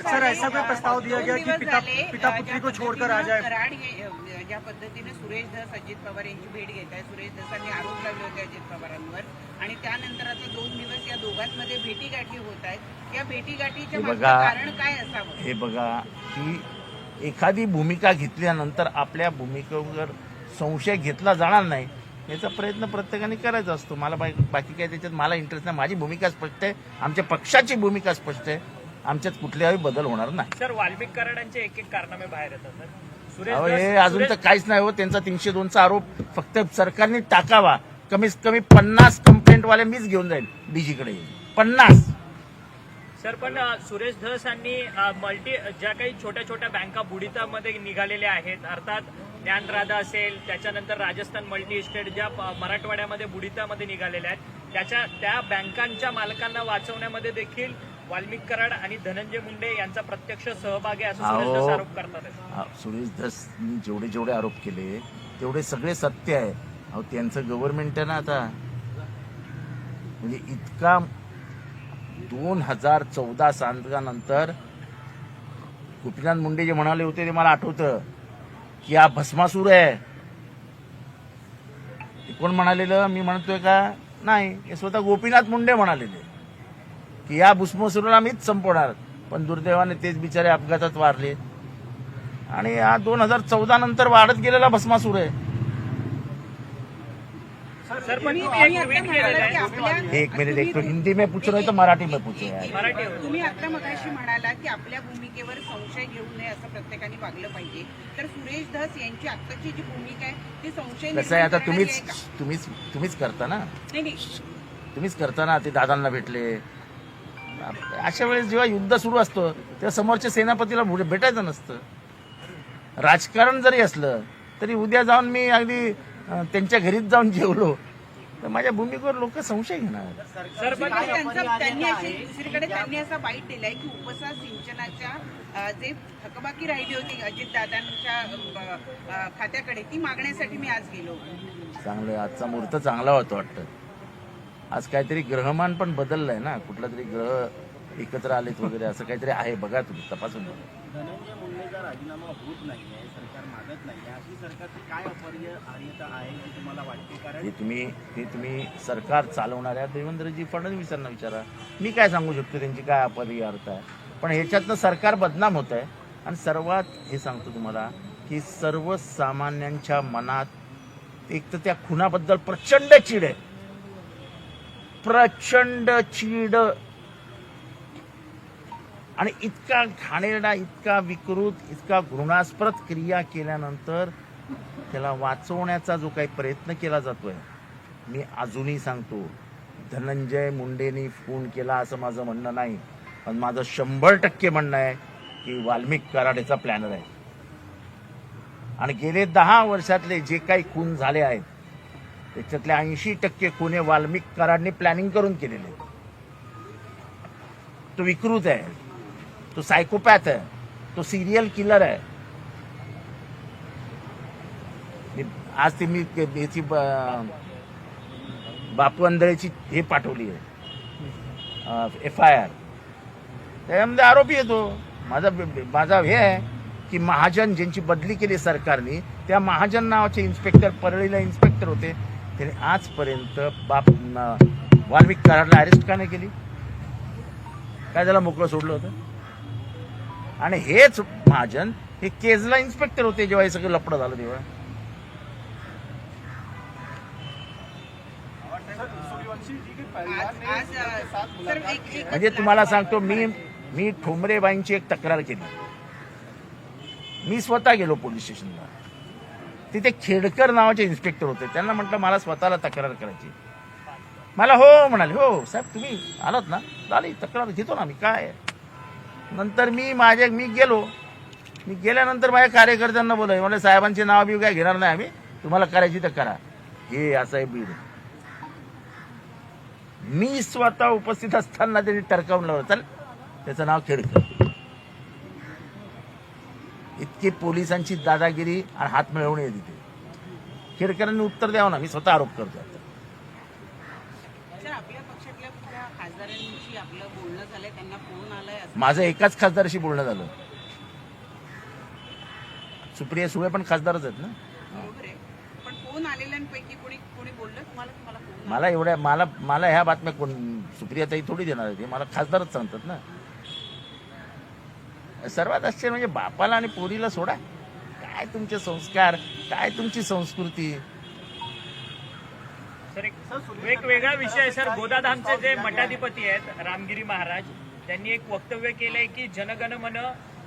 Sir ऐसा कोई प्रस्ताव दिया गया कि पिता पिता पुत्री को छोड़कर आ पद्धतीनं जाए? कराड हे, ज्या पद्धतीने सुरेश धस अजित पवार यांची भेट घेत आहे सुरेश धसांनी आरोप लावले होते अजित पवारांवर. आणि त्यानंतर आता दोन दिवस या दोघांमध्ये भेटीगाठी होत आहेत. या भेटीगाठीच्या हे. कारण काय असावं? हे बघा की एखादी भूमिका घेतल्यानंतर आपल्या भूमिकेवर संशय घेतला जाणार नाही याचा प्रयत्न प्रत्येकाने करायचा असतो. मला बाकी बाकी काय त्याच्यात मला इंटरेस्ट नाही. माझी भूमिका स्पष्ट आहे. आमच्या पक्षाची भूमिका स्पष्ट आहे. आमच्यात कुठल्याही बदल होणार नाही. सर वाल्मिक कराडांचे एक एक कारनामे बाहेर येतात सर. सुरेश अहो, हे अजून तर सुरेश- काहीच नाही हो त्यांचा तीनशे दोनचा आरोप फक्त सरकारने टाकावा. कमीत कमी पन्नास कंप्लेंटवाले मीच घेऊन जाईल डीजीकडे पन्नास. सर पण अ, सुरेश धस यांनी मल्टी ज्या काही छोट्या छोट्या बँका बुडितामध्ये निघालेल्या आहेत अर्थात ज्ञानराधा असेल त्याच्यानंतर राजस्थान मल्टी इस्टेट ज्या प- मराठवाड्यामध्ये बुडितामध्ये निघालेल्या आहेत त्याच्या त्या बँकांच्या मालकांना वाचवण्यामध्ये देखील वाल्मिक कराड आणि धनंजय मुंडे यांचा प्रत्यक्ष सहभाग आहे असं सुरेश अहो. धस आरोप करतात. सुरेश जेवढे जेवढे आरोप केले तेवढे सगळे सत्य आहे अहो त्यांचं गव्हर्नमेंट आहे ना आता. म्हणजे इतका दोन हजार चौदा नंतर गोपीनाथ मुंडे जे म्हणाले होते ते मला आठवतं. की हा भस्मासूर आहे. ते कोण म्हणालेलं? मी म्हणतोय का? नाही हे स्वतः गोपीनाथ मुंडे म्हणालेले. की या भुसमसुराला मीच संपवणार. पण दुर्दैवाने तेच बिचारे अपघातात वारले. आणि हा दोन हजार चौदा नंतर वाढत गेलेला भस्मासूर आहे. एक मिनिट एक हिंदी में पूछ रहे तो मराठी में पूछे मराठी तुम्ही आता मगाशी म्हणाला की आपल्या भूमिकेवर संशय घेऊ नये असं प्रत्येकाने वागलं पाहिजे. तर सुरेश धस यांची आत्ताची जी भूमिका आहे ती संशय कसं आहे आता तुम्हीच तुम्हीच तुम्हीच करता ना? का? नाही नाही. तुम्हीच करता ना ते दादांना भेटले अशा वेळेस जेव्हा युद्ध सुरू असतं तेव्हा समोरच्या सेनापतीला भेटायचं नसतं. राजकारण जरी असलं तरी उद्या जाऊन मी अगदी त्यांच्या घरीच जाऊन जेवलो. तर माझ्या भूमिकेवर लोक संशय घेणार. दुसरीकडे त्यांनी असा बाईट दिलाय की उपसा सिंचनाच्या जे थकबाकी राहिली होती अजितदादांच्या खात्याकडे ती मागण्यासाठी मी आज गेलो. चांगलं आजचा मुहूर्त चांगला होता वाटतं. आज काहीतरी ग्रहमान पण बदललंय ना. कुठला तरी ग्रह एकत्र आलेत वगैरे असं काहीतरी आहे. बघा तुम्ही तपासून बघा. धनंजय मुंडेचा राजीनामा होत नाहीये सरकार मागत नाहीये अशी सरकारची काय अपरिहार्यता आहे की तुम्हाला वाटते? कारण हे तुम्ही हे तुम्ही सरकार चालवणाऱ्या देवेंद्रजी फडणवीसांना विचारा. मी काय सांगू शकतो त्यांची काय अपरिहार्यता आहे? पण ह्याच्यातनं सरकार बदनाम होत आहे. आणि सर्वात हे सांगतो तुम्हाला की सर्वसामान्यांच्या मनात एक तर त्या खुनाबद्दल प्रचंड चीड आहे. प्रचंड चीड. आणि इतका घाणेरडा इतका विकृत इतका घृणास्पद क्रिया केल्यानंतर त्याला वाचवण्याचा जो काही प्रयत्न केला जातोय मी अजूनही सांगतो धनंजय मुंडेनी फोन केला असं माझं म्हणणं नाही पण माझं शंभर टक्के म्हणणं आहे की वाल्मिक कराडेचा प्लॅनर आहे. आणि गेले दहा वर्षातले जे काही खून झाले आहेत त्याच्यातले ऐंशी टक्के खुने वाल्मिकरांनी प्लॅनिंग करून केलेले तो विकृत आहे. तो सायकोपॅथ आहे. तो सिरियल किलर आहे. आज ती मी याची बापू आंधळेची हे पाठवली आहे. एफ आय आर त्याच्यामध्ये आरोपी येतो माझा माझा हे आहे की महाजन ज्यांची बदली केली सरकारने त्या महाजन नावाचे इन्स्पेक्टर परळीला इन्स्पेक्टर होते. त्याने आजपर्यंत बाप वाल्मिक कराडला अरेस्ट का नाही केली? काय त्याला मोकळं सोडलं होतं? आणि हेच महाजन हे केजला इन्स्पेक्टर होते जेव्हा हे सगळं लपडं झालं तेव्हा. म्हणजे तुम्हाला सांगतो मी मी ठोंबरेबाईंची एक तक्रार केली. मी स्वतः गेलो पोलीस स्टेशनला. तिथे खेडकर नावाचे इन्स्पेक्टर होते. त्यांना म्हटलं मला स्वतःला तक्रार करायची मला हो म्हणाले. हो साहेब तुम्ही आलात ना? झाली तक्रार घेतो ना मी काय? नंतर मी माझ्या मी गेलो. मी गेल्यानंतर माझ्या कार्यकर्त्यांना बोलाय म्हणजे साहेबांचे नाव बी काय घेणार नाही आम्ही. तुम्हाला करायची तर करा. हे असं आहे बीड मी स्वतः उपस्थित असताना त्यांनी टरकावून लावलं. चल त्याचं नाव खेडकर. इतकी पोलिसांची दादागिरी आणि हात मिळवणे तिथे. खेडकरांनी उत्तर द्यावं ना मी स्वतः आरोप करतो माझं एकाच खासदाराशी बोलणं झालं. सुप्रिया सुळे पण खासदारच आहेत ना? फोन मला एवढ्या मला मला ह्या बातम्या कोण सुप्रियाताई थोडी देणार आहे मला खासदारच सांगतात ना. सर्वात आश्चर्य म्हणजे बापाला आणि पोरीला सोडा. काय तुमचे संस्कार काय तुमची संस्कृती? सर एक एक वेगळा विषय आहे सर. गोदाधामचे जे मठाधिपती आहेत रामगिरी महाराज त्यांनी एक वक्तव्य केलंय की जनगण मन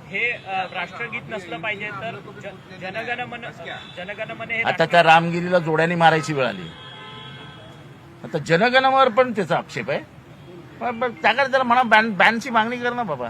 हे अ, राष्ट्रगीत नसलं पाहिजे तर ज- जनगण मन जनगण मन हे आता त्या रामगिरीला जोड्याने मारायची वेळ आली. आता जनगणवर पण त्याचा आक्षेप आहे. पण- पण त्याकडे त्याला म्हणा बॅन बॅनची मागणी कर ना बाबा.